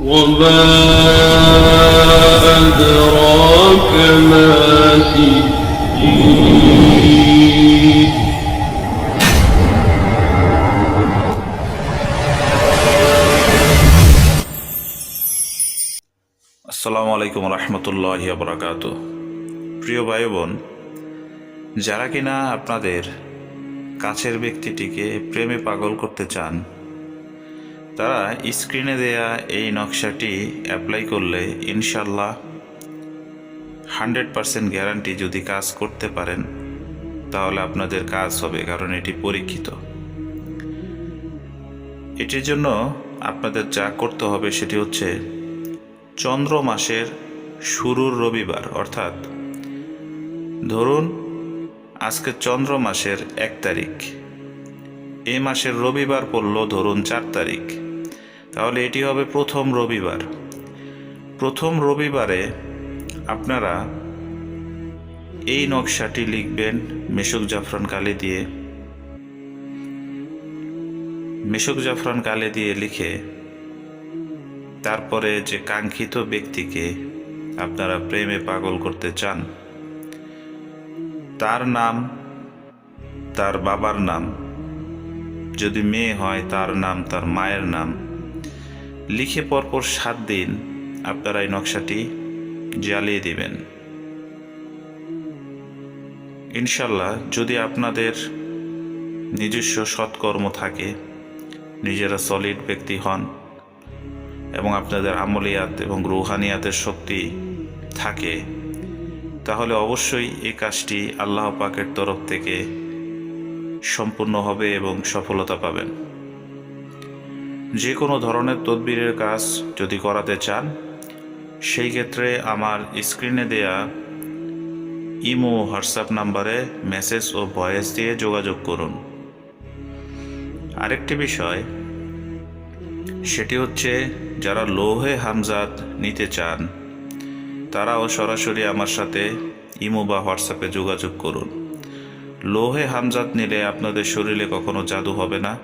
وما أدراك ما سجين আসসালামু আলাইকুম রহমতুল্লাহ বরাকাত প্রিয় ভাই বোন যারা কিনা আপনাদের কাছের ব্যক্তিটিকে প্রেমে পাগল করতে চান তারা স্ক্রিনে দেয়া এই নকশাটি অ্যাপ্লাই করলে ইনশাল্লাহ হান্ড্রেড পারসেন্ট গ্যারান্টি যদি কাজ করতে পারেন, তাহলে আপনাদের কাজ হবে, কারণ এটি পরীক্ষিত। এটির জন্য আপনাদের যা করতে হবে সেটি হচ্ছে চন্দ্র মাসের শুরুর রবিবার, অর্থাৎ ধরুন আজকে চন্দ্র মাসের এক তারিখ এই মাসের রবিবার পড়ল ধরুন চার তারিখ। তাহলে এটি হবে প্রথম রবিবার। প্রথম রবিবারে আপনারা এই নকশাটি লিখবেন মেশক জাফরান কালি দিয়ে। মেশক জাফরান কালি দিয়ে লিখে তারপরে যে কাঙ্ক্ষিত ব্যক্তিকে আপনারা প্রেমে পাগল করতে চান, তার নাম, তার বাবার নাম, যদি মেয়ে হয় তার নাম, তার মায়ের নাম লিখে পরপর সাত দিন আপনারা এই নকশাটি জ্বালিয়ে দিবেন। ইনশাল্লাহ যদি আপনাদের নিজস্ব সৎকর্ম থাকে, নিজেরা সলিড ব্যক্তি হন এবং আপনাদের আমলিয়াত এবং রুহানিয়াতের শক্তি থাকে, তাহলে অবশ্যই এই কাজটি আল্লাহ পাকের তরফ থেকে সম্পূর্ণ হবে এবং সফলতা পাবেন। যে কোনো ধরনের তদবিরের কাজ যদি করাতে চান, সেই ক্ষেত্রে আমার স্ক্রিনে দেয়া ইমো হোয়াটসঅ্যাপ নাম্বারে মেসেজ ও ভয়েস দিয়ে যোগাযোগ করুন। আরেকটি বিষয়, সেটি হচ্ছে যারা লোহে হামজাত নিতে চান, তারাও সরাসরি আমার সাথে ইমো বা হোয়াটসঅ্যাপে যোগাযোগ করুন। লোহে হামজাত নিলে আপনাদের শরীরে কখনো জাদু হবে না।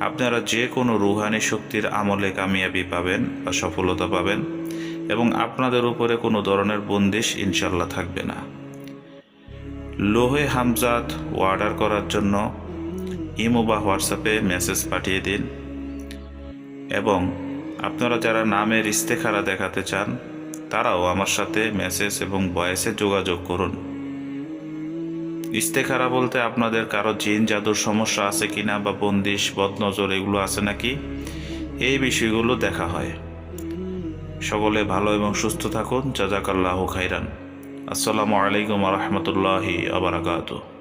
আপনারা যে কোনো রুহানি শক্তির আমলে কামিয়াবি পাবেন বা সফলতা পাবেন এবং আপনাদের উপরে কোনো ধরনের বন্দিশ ইনশাল্লাহ থাকবে না। লোহে হামজাত অর্ডার করার জন্য ইমো বা হোয়াটসঅ্যাপে মেসেজ পাঠিয়ে দিন এবং আপনারা যারা নামের ইস্তেখারা দেখাতে চান, তারাও আমার সাথে মেসেজ এবং ভয়েসে যোগাযোগ করুন। ইস্তেখারা বলতে আপনাদের কারও জিন, জাদুর সমস্যা আছে কিনা বা বন্দিশ, বদনজর, এগুলো আছে নাকি? এই বিষয়গুলো দেখা হয়। সকলে ভালো এবং সুস্থ থাকুন। জাজাকাল্লাহ খাইরান আসসালামু আলাইকুম রহমতুল্লাহি আবরাকাতু